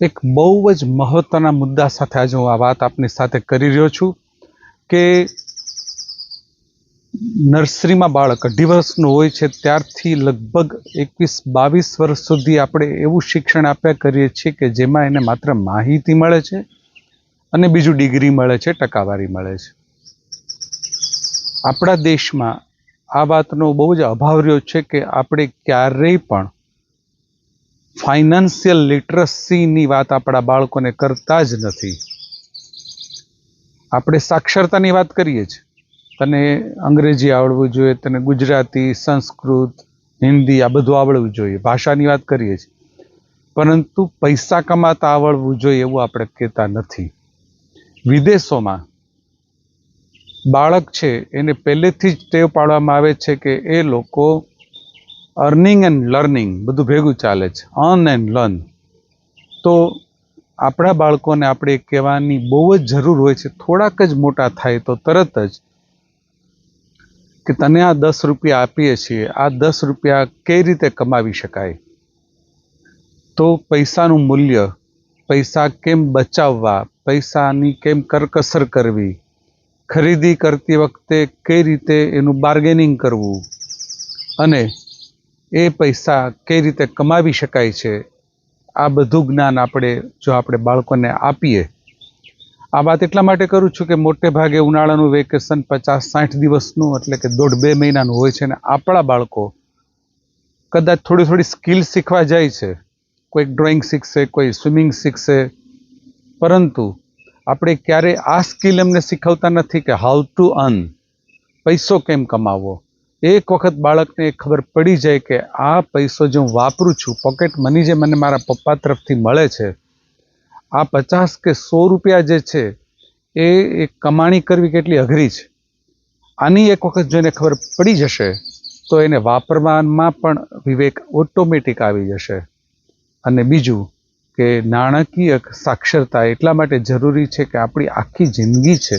એક બહુ જ મહત્ત્વના મુદ્દા સાથે આજે હું આ વાત આપની સાથે કરી રહ્યો છું કે નર્સરીમાં બાળક અઢી વર્ષનું હોય છે, ત્યારથી લગભગ એકવીસ, બાવીસ વર્ષ સુધી આપણે એવું શિક્ષણ આપ્યા કરીએ છીએ કે જેમાં એને માત્ર માહિતી મળે છે અને બીજું ડિગ્રી મળે છે, ટકાવારી મળે છે. આપણા દેશમાં આ વાતનો બહુ જ અભાવ રહ્યો છે કે આપણે ક્યારેય પણ ફાઇનાન્શિયલ લિટરસીની વાત આપણા બાળકોને કરતા જ નથી. આપણે સાક્ષરતાની વાત કરીએ છીએ તને અંગ્રેજી આવડવું જોઈએ, તને ગુજરાતી, સંસ્કૃત, હિન્દી આ બધું આવડવું જોઈએ. ભાષાની વાત કરીએ છીએ પરંતુ પૈસા કમાતા આવડવું જોઈએ એવું આપણે કહેતા નથી. વિદેશોમાં બાળક છે, એને પહેલેથી જ ટેવ પાડવામાં આવે છે કે એ લોકો અર્નિંગ એન્ડ લર્નિંગ બધું ભેગું ચાલે છે. Earn and learn. તો આપણા બાળકોને આપણે કહેવાની બહુ જ જરૂર હોય છે. થોડાક જ મોટા થાય તો તરત જ કે તને આ દસ રૂપિયા આપીએ છીએ. આ દસ રૂપિયા કઈ રીતે કમાવી શકાય? તો પૈસાનું મૂલ્ય, પૈસા કેમ બચાવવા, પૈસાની કેમ કરકસર કરવી, ખરીદી કરતી વખતે કઈ રીતે એનું બાર્ગેનિંગ કરવું અને એ પૈસા કઈ રીતે કમાવી શકાય છે, આ બધું જ્ઞાન આપણે જો આપણે બાળકોને આપીએ, આ વાત એટલા માટે કરું છું કે મોટે ભાગે ઉનાળાનું વેકેશન પચાસ સાઠ દિવસનું એટલે કે દોઢ બે મહિનાનું હોય છે અને આપણા બાળકો કદાચ થોડી થોડી સ્કિલ શીખવા જાય છે, કોઈક ડ્રોઈંગ શીખશે, કોઈ સ્વિમિંગ શીખશે, પરંતુ આપણે ક્યારે આ સ્કિલ એમને શીખવતા નથી કે હાઉ ટુ અર્ન પૈસો કેમ કમાવવો એક વખત બાળકને ખબર પડી જાય કે આ પૈસો જે હું વાપરું છું પોકેટ મની જે મને મારા પપ્પા તરફથી મળે છે, આ પચાસ કે સો રૂપિયા જે છે, એ કમાણી કરવી કેટલી અઘરી છે? આની એક વખત જો એને ખબર પડી જશે, તો એને વાપરવામાં પણ વિવેક ઓટોમેટિક આવી જશે. અને બીજું કે નાણાકીય સાક્ષરતા એટલા માટે જરૂરી છે કે આપણી આખી જિંદગી છે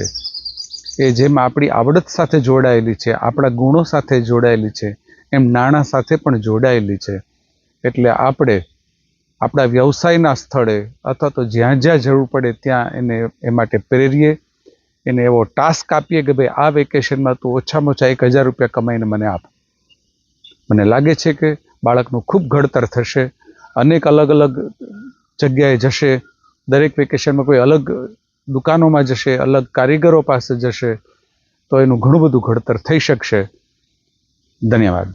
એ જેમ આપણી આવડત સાથે જોડાયેલી છે, આપણા ગુણો સાથે જોડાયેલી છે, એમ નાણાં સાથે પણ જોડાયેલી છે. એટલે આપણે આપણા વ્યવસાયના સ્થળે અથવા તો જ્યાં જ્યાં જરૂર પડે ત્યાં એને એ માટે પ્રેરીએ, એને એવો ટાસ્ક આપીએ કે ભાઈ, આ વેકેશનમાં તું ઓછામાં ઓછા એક હજાર રૂપિયા કમાઈને મને આપ. મને લાગે છે કે બાળકનું ખૂબ ઘડતર થશે. અનેક અલગ અલગ જગ્યાએ જશે. દરેક વેકેશનમાં કોઈ અલગ દુકાનોમાં જશે અલગ કારીગરો પાસે જશે તો એનું ઘણું બધું ઘડતર થઈ શકશે. ધન્યવાદ.